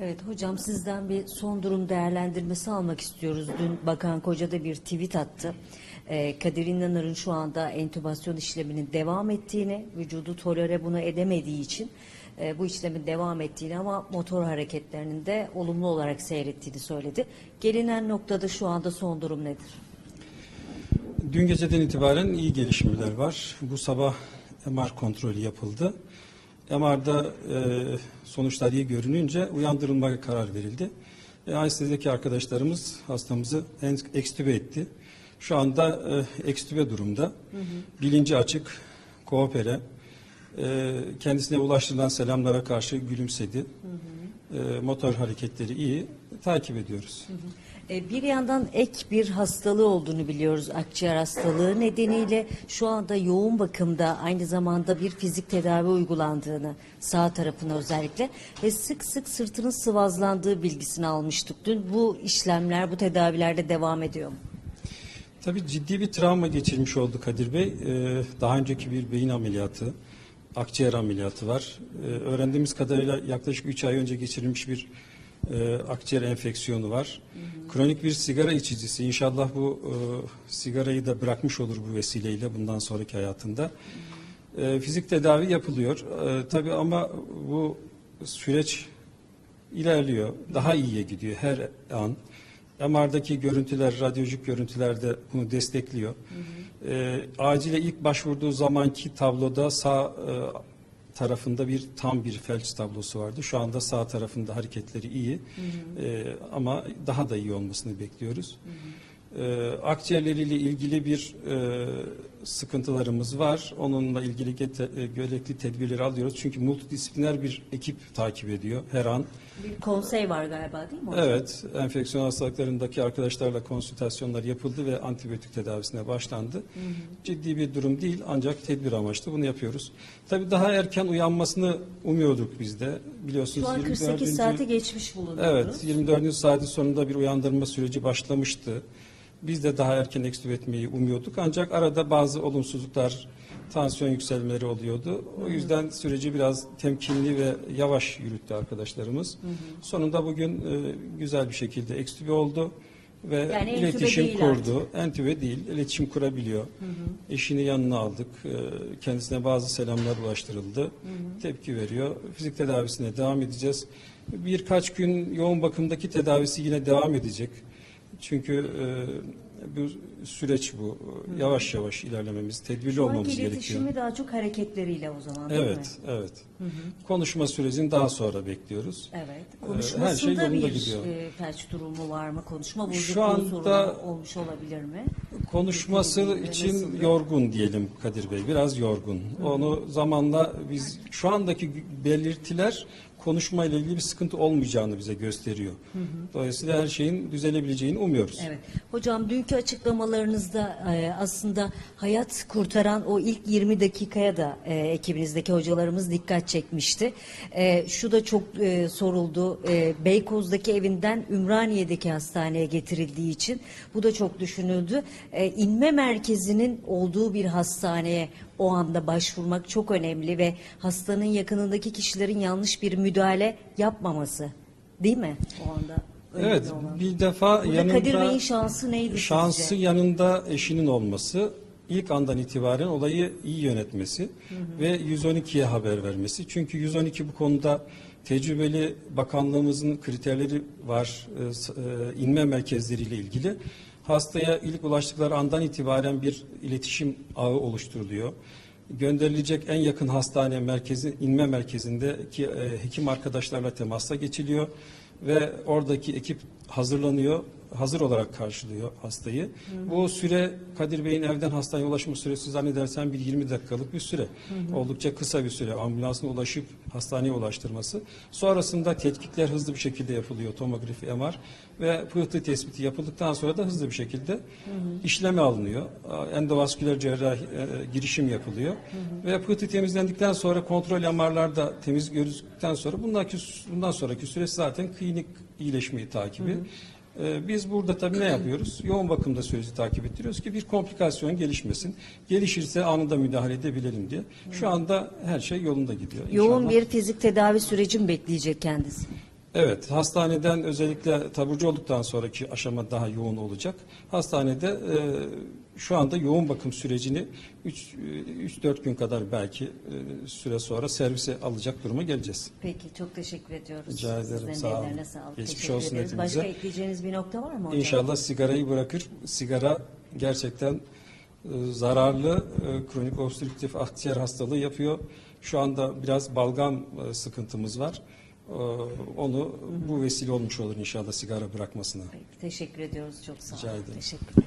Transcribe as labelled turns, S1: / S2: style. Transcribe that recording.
S1: Evet hocam sizden bir son durum değerlendirmesi almak istiyoruz. Dün Bakan Koca da bir tweet attı. Ee, Kadir İnanır'ın şu anda entübasyon işleminin devam ettiğini, vücudu tolere bunu edemediği için e, bu işlemin devam ettiğini ama motor hareketlerinin de olumlu olarak seyrettiğini söyledi. Gelinen noktada şu anda son durum nedir?
S2: Dün geceden itibaren iyi gelişmeler var. Bu sabah MR kontrolü yapıldı. MR'da e, sonuçlar iyi görününce uyandırılmaya karar verildi. E, anestezideki arkadaşlarımız hastamızı ekstübe etti. Şu anda e, ekstübe durumda. Bilinci açık, koopere. E, kendisine ulaştırılan selamlara karşı gülümsedi. E, motor hareketleri iyi. Takip ediyoruz.
S1: E, Bir yandan ek bir hastalığı olduğunu biliyoruz akciğer hastalığı nedeniyle şu anda yoğun bakımda aynı zamanda bir fizik tedavi uygulandığını sağ tarafına özellikle ve sık sık sırtının sıvazlandığı bilgisini almıştık. Dün bu işlemler bu tedavilerde devam ediyor mu?
S2: Tabii ciddi bir travma geçirmiş oldu Kadir Bey. Ee, daha önceki bir beyin ameliyatı, akciğer ameliyatı var. Ee, öğrendiğimiz kadarıyla yaklaşık 3 ay önce geçirilmiş bir e, akciğer enfeksiyonu var. Kronik bir sigara içicisi. İnşallah bu e, sigarayı da bırakmış olur bu vesileyle bundan sonraki hayatında. E, fizik tedavi yapılıyor. E, tabii ama bu süreç ilerliyor. Daha iyiye gidiyor her an. MR'daki görüntüler, radyolojik görüntüler de bunu destekliyor. Ee, acile ilk başvurduğu zamanki tabloda sağ e, tarafında bir tam bir felç tablosu vardı. Şu anda sağ tarafında hareketleri iyi. Ee, ama daha da iyi olmasını bekliyoruz. Ee, akciğerleriyle ilgili bir e, sıkıntılarımız var. Onunla ilgili gete- e, gerekli tedbirleri alıyoruz. Çünkü multidisipliner bir ekip takip ediyor her an.
S1: Bir konsey var galiba değil mi? hocam?
S2: Evet, enfeksiyon hastalıklarındaki arkadaşlarla konsültasyonlar yapıldı ve antibiyotik tedavisine başlandı. Ciddi bir durum değil ancak tedbir amaçlı bunu yapıyoruz. Tabii daha erken uyanmasını umuyorduk biz de. Biliyorsunuz
S1: Şu an 48 saati geçmiş bulunuyoruz.
S2: Evet, 24. saati sonunda bir uyandırma süreci başlamıştı. Biz de daha erken ekstübe etmeyi umuyorduk ancak arada bazı olumsuzluklar, tansiyon yükselmeleri oluyordu. O yüzden süreci biraz temkinli ve yavaş yürüttü arkadaşlarımız. Sonunda bugün e, güzel bir şekilde ekstübe oldu ve
S1: Yani
S2: iletişim kurdu. Entübe değil, iletişim kurabiliyor. Eşini yanına aldık. E, Kendisine bazı selamlar ulaştırıldı. Tepki veriyor. Fizik tedavisine devam edeceğiz. Birkaç gün yoğun bakımdaki tedavisi yine devam edecek. Çünkü e, bu süreç bu. Yavaş yavaş ilerlememiz, tedbirli
S1: Şu
S2: olmamız gerekiyor.
S1: daha çok hareketleriyle o zaman değil mi?
S2: Evet, evet. Konuşma sürecini daha sonra bekliyoruz.
S1: Evet.
S2: Ee,
S1: Konuşmasında
S2: her şey yolunda
S1: bir
S2: gidiyor.
S1: e, felç durumu var mı? Konuşma
S2: Şu
S1: bozukluğu
S2: anda-
S1: sorunu olmuş olabilir mi?
S2: Konuşması için yorgun diyelim Kadir Bey, biraz yorgun. Onu zamanla biz şu andaki belirtiler konuşma ile ilgili bir sıkıntı olmayacağını bize gösteriyor. Dolayısıyla her şeyin düzelebileceğini umuyoruz.
S1: Evet. Hocam dünkü açıklamalarınızda e, aslında hayat kurtaran o ilk 20 dakikaya da e, ekibinizdeki hocalarımız dikkat çekmişti. E, şu da çok e, soruldu. E, Beykoz'daki evinden Ümraniye'deki hastaneye getirildiği için bu da çok düşünüldü. E, inme merkezinin olduğu bir hastaneye o anda başvurmak çok önemli ve hastanın yakınındaki kişilerin yanlış bir müdahale yapmaması. Değil mi? O anda.
S2: Evet,
S1: olan.
S2: bir defa
S1: Burada
S2: yanında
S1: Kadir Bey'in şansı neydi
S2: şansı
S1: sizce?
S2: yanında eşinin olması, ilk andan itibaren olayı iyi yönetmesi ve 112'ye haber vermesi. Çünkü 112 bu konuda tecrübeli bakanlığımızın kriterleri var e, e, inme merkezleriyle ilgili. Hastaya ilk ulaştıkları andan itibaren bir iletişim ağı oluşturuluyor. Gönderilecek en yakın hastane merkezi inme merkezindeki e, hekim arkadaşlarla temasa geçiliyor ve oradaki ekip hazırlanıyor, hazır olarak karşılıyor hastayı. Bu süre Kadir Bey'in evden hastaneye ulaşma süresi zannedersem bir 20 dakikalık bir süre. Oldukça kısa bir süre ambulansın ulaşıp hastaneye ulaştırması. Sonrasında tetkikler hızlı bir şekilde yapılıyor, tomografi, MR ve pıhtı tespiti yapıldıktan sonra da hızlı bir şekilde işleme alınıyor. Endovasküler cerrahi e, girişim yapılıyor ve pıhtı temizlendikten sonra kontrol MR'larda temiz gözüktükten sonra bundaki bundan sonraki süreç zaten klinik iyileşmeyi takibi. Ee, Biz burada tabii ne yapıyoruz? Yoğun bakımda süreci takip ettiriyoruz ki bir komplikasyon gelişmesin. Gelişirse anında müdahale edebilelim diye. Şu anda her şey yolunda gidiyor.
S1: Yoğun
S2: İnşallah.
S1: bir fizik tedavi süreci mi bekleyecek kendisi?
S2: Evet, hastaneden özellikle taburcu olduktan sonraki aşama daha yoğun olacak. Hastanede e, şu anda yoğun bakım sürecini 3-4 gün kadar belki e, süre sonra servise alacak duruma geleceğiz.
S1: Peki çok teşekkür ediyoruz.
S2: Rica ederim,
S1: Sizlerin
S2: sağ olun.
S1: ellerine sağlık.
S2: Geçmiş
S1: Teşekkür
S2: olsun
S1: ederiz.
S2: hepimize.
S1: Başka ekleyeceğiniz bir nokta var mı hocam?
S2: İnşallah sigarayı bırakır. Sigara gerçekten e, zararlı e, kronik obstrüktif akciğer hastalığı yapıyor. Şu anda biraz balgam e, sıkıntımız var. E, Onu bu vesile olmuş olur inşallah sigara bırakmasına.
S1: Peki, teşekkür ediyoruz. Çok sağ olun.
S2: Rica ederim.
S1: Teşekkürler.